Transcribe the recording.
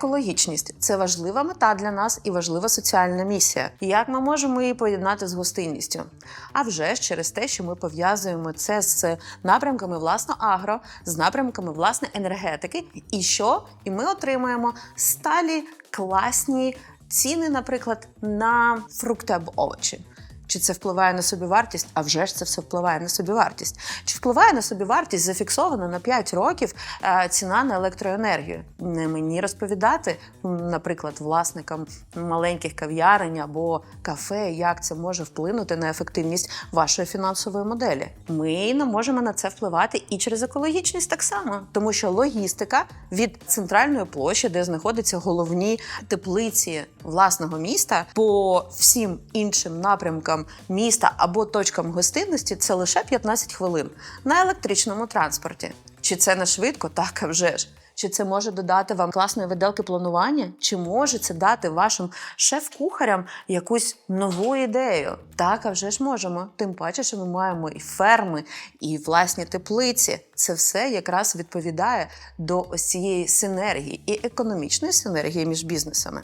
Екологічність це важлива мета для нас і важлива соціальна місія. Як ми можемо її поєднати з гостинністю? А вже ж через те, що ми пов'язуємо це з напрямками власно агро, з напрямками власне енергетики. І що? І ми отримуємо сталі класні ціни, наприклад, на фрукти або овочі. Чи це впливає на собівартість? А вже ж це все впливає на собівартість. Чи впливає на собівартість зафіксована на 5 років е, ціна на електроенергію? Не мені розповідати, наприклад, власникам маленьких кав'ярень або кафе, як це може вплинути на ефективність вашої фінансової моделі. Ми не можемо на це впливати і через екологічність так само, тому що логістика від центральної площі, де знаходяться головні теплиці власного міста, по всім іншим напрямкам міста або точкам гостинності, це лише 15 хвилин на електричному транспорті. Чи це не швидко? Так, а вже ж. Чи це може додати вам класної виделки планування? Чи може це дати вашим шеф-кухарям якусь нову ідею? Так, а вже ж можемо. Тим паче, що ми маємо і ферми, і власні теплиці. Це все якраз відповідає до ось цієї синергії і економічної синергії між бізнесами.